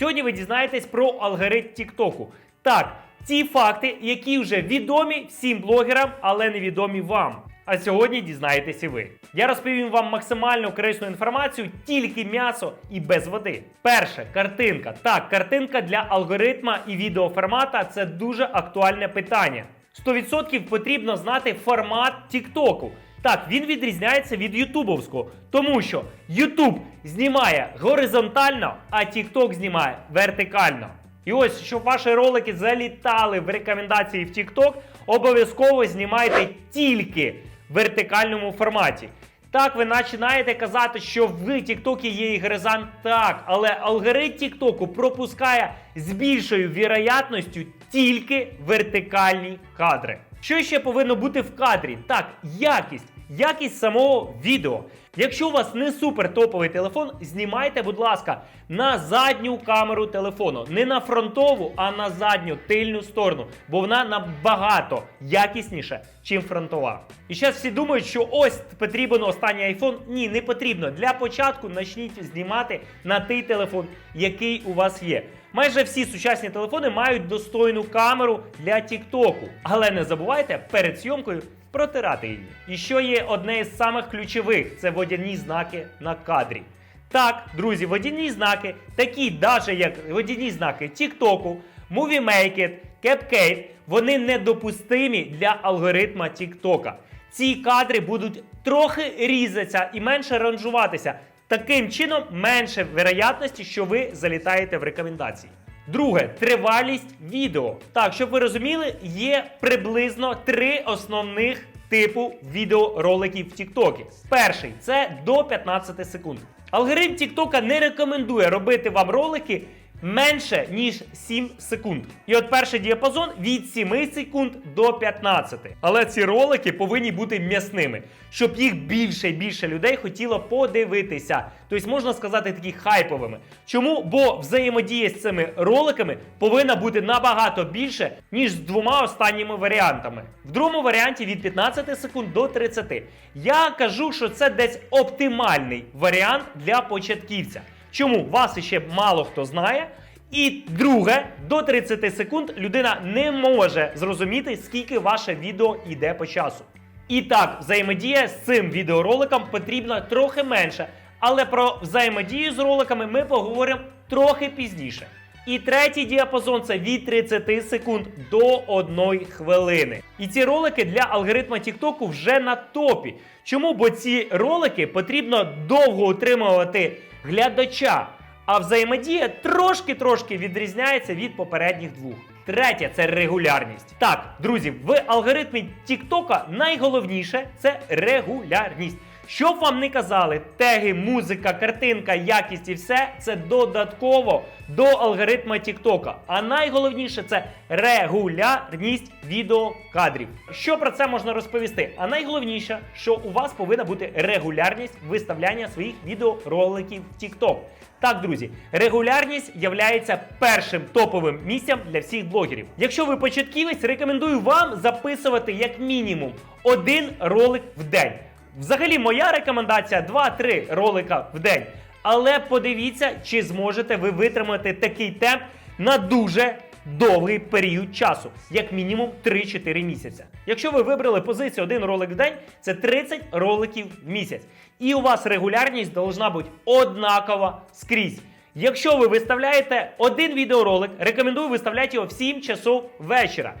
Сьогодні ви дізнаєтесь про алгоритм Тіктоку. Так, ті факти, які вже відомі всім блогерам, але невідомі вам. А сьогодні дізнаєтесь і ви. Я розповім вам максимально корисну інформацію, тільки м'ясо і без води. Перше, картинка. Так, картинка для алгоритма і відеоформата це дуже актуальне питання. 100% потрібно знати формат Тіктоку. Так, він відрізняється від ютубовського, тому що Ютуб знімає горизонтально, а TikTok знімає вертикально. І ось, щоб ваші ролики залітали в рекомендації в TikTok, обов'язково знімайте тільки в вертикальному форматі. Так, ви починаєте казати, що в Тіктокі є і горизонт. Так, але алгоритм Тіктоку пропускає з більшою віроятністю тільки вертикальні кадри. Що ще повинно бути в кадрі? Так, якість. Якість самого відео. Якщо у вас не супер топовий телефон, знімайте, будь ласка, на задню камеру телефону. Не на фронтову, а на задню тильну сторону, бо вона набагато якісніша, чим фронтова. І зараз всі думають, що ось потрібен останній iPhone. Ні, не потрібно. Для початку почніть знімати на той телефон, який у вас є. Майже всі сучасні телефони мають достойну камеру для Тіктоку. Але не забувайте перед зйомкою протирати її. І що є одне із самих ключових це водяні знаки на кадрі. Так, друзі, водяні знаки, такі даже як водяні знаки TikTok, Movie Maker, CapCut, вони недопустимі для алгоритма TikTok. Ці кадри будуть трохи різатися і менше ранжуватися. Таким чином, менше вероятності, що ви залітаєте в рекомендації. Друге, тривалість відео. Так, щоб ви розуміли, є приблизно три основних типу відеороликів в Тіктокі. Перший це до 15 секунд. Алгоритм Тіктока не рекомендує робити вам ролики менше ніж 7 секунд. І от перший діапазон від 7 секунд до 15. Але ці ролики повинні бути м'ясними, щоб їх більше і більше людей хотіло подивитися. Тобто можна сказати такі хайповими. Чому? Бо взаємодія з цими роликами повинна бути набагато більше, ніж з двома останніми варіантами. В другому варіанті від 15 секунд до 30. Я кажу, що це десь оптимальний варіант для початківця. Чому вас ще мало хто знає? І друге, до 30 секунд людина не може зрозуміти, скільки ваше відео йде по часу. І так, взаємодія з цим відеороликом потрібна трохи менше. Але про взаємодію з роликами ми поговоримо трохи пізніше. І третій діапазон це від 30 секунд до 1 хвилини. І ці ролики для алгоритма TikTok вже на топі. Чому? Бо ці ролики потрібно довго утримувати глядача. А взаємодія трошки-трошки відрізняється від попередніх двох. Третє це регулярність. Так, друзі, в алгоритмі Тіктока найголовніше це регулярність. Що б вам не казали, теги, музика, картинка, якість і все це додатково до алгоритма TikTok. А найголовніше це регулярність відеокадрів. Що про це можна розповісти? А найголовніше, що у вас повинна бути регулярність виставляння своїх відеороликів в TikTok. Так, друзі, регулярність являється першим топовим місцем для всіх блогерів. Якщо ви початківець, рекомендую вам записувати як мінімум один ролик в день. Взагалі, моя рекомендація 2-3 ролика в день. Але подивіться, чи зможете ви витримати такий темп на дуже довгий період часу, як мінімум 3-4 місяця. Якщо ви вибрали позицію один ролик в день, це 30 роликів в місяць. І у вас регулярність должна бути однакова скрізь. Якщо ви виставляєте один відеоролик, рекомендую виставляти його в 7 часов вечора.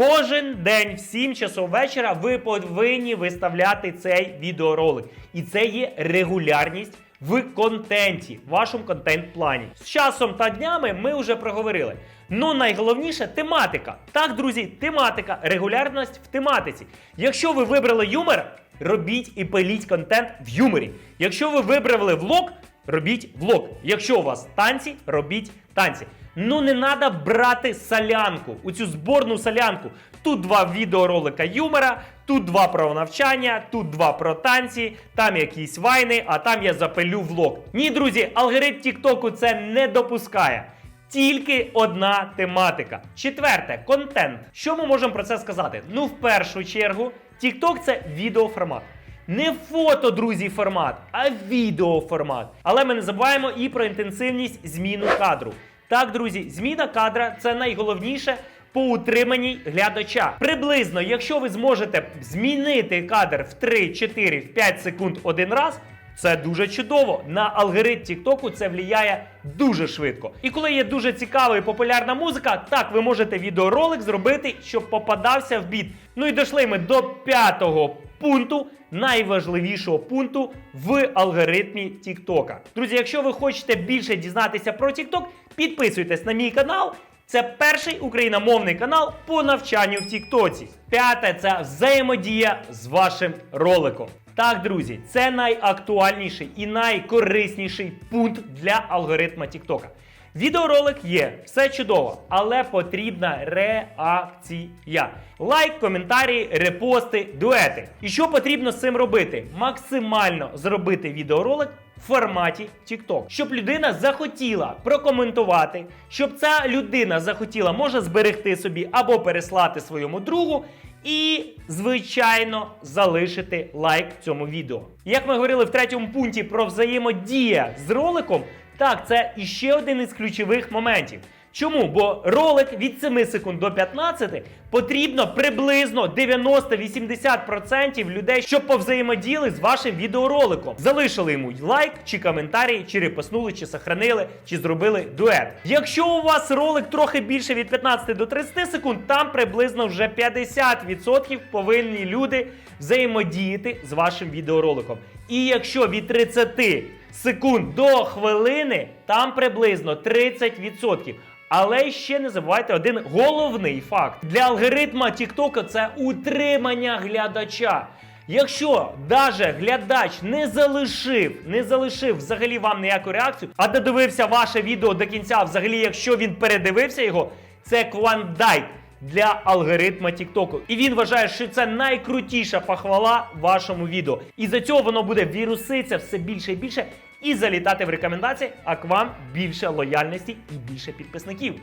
Кожен день в 7 часов вечора ви повинні виставляти цей відеоролик. І це є регулярність в контенті, в вашому контент-плані. З часом та днями ми вже проговорили. Ну найголовніше тематика. Так, друзі, тематика, регулярність в тематиці. Якщо ви вибрали юмор, робіть і пиліть контент в юморі. Якщо ви вибрали влог, робіть влог. Якщо у вас танці, робіть танці. Ну не треба брати солянку, у цю зборну солянку. Тут два відеоролика юмора, тут два про навчання, тут два про танці, там якісь вайни, а там я запилю влог. Ні, друзі, алгоритм Тіктоку це не допускає. Тільки одна тематика. Четверте контент. Що ми можемо про це сказати? Ну, в першу чергу, TikTok це відеоформат. Не фото, друзі, формат, а відеоформат. Але ми не забуваємо і про інтенсивність зміну кадру. Так, друзі, зміна кадра це найголовніше по утриманні глядача. Приблизно, якщо ви зможете змінити кадр в 3, 4, в 5 секунд один раз. Це дуже чудово. На алгоритм Тіктоку це впливає дуже швидко. І коли є дуже цікава і популярна музика, так ви можете відеоролик зробити, щоб попадався в біт. Ну і дійшли ми до п'ятого пункту, найважливішого пункту в алгоритмі Тіктока. Друзі, якщо ви хочете більше дізнатися про Тікток, підписуйтесь на мій канал. Це перший україномовний канал по навчанню в Тіктоці. П'яте це взаємодія з вашим роликом. Так, друзі, це найактуальніший і найкорисніший пункт для алгоритма Тіктока. Відеоролик є, все чудово, але потрібна реакція. Лайк, коментарі, репости, дуети. І що потрібно з цим робити? Максимально зробити відеоролик в форматі TikTok. Щоб людина захотіла прокоментувати, щоб ця людина захотіла може зберегти собі або переслати своєму другу. І, звичайно, залишити лайк цьому відео. Як ми говорили в третьому пункті про взаємодія з роликом, так, це іще один із ключових моментів. Чому? Бо ролик від 7 секунд до 15 потрібно приблизно 90-80% людей, щоб повзаємодіяли з вашим відеороликом. Залишили йому лайк чи коментарі, чи репоснули, чи сохранили, чи зробили дует. Якщо у вас ролик трохи більше від 15 до 30 секунд, там приблизно вже 50% повинні люди взаємодіяти з вашим відеороликом. І якщо від 30 секунд до хвилини, там приблизно 30%. Але ще не забувайте один головний факт для алгоритма TikTok це утримання глядача. Якщо даже глядач не залишив, не залишив взагалі вам ніяку реакцію, а додивився ваше відео до кінця, взагалі, якщо він передивився його, це клондайк для алгоритма Тіктоку. І він вважає, що це найкрутіша похвала вашому відео. І за цього воно буде віруситися все більше і більше і залітати в рекомендації, а к вам більше лояльності і більше підписників.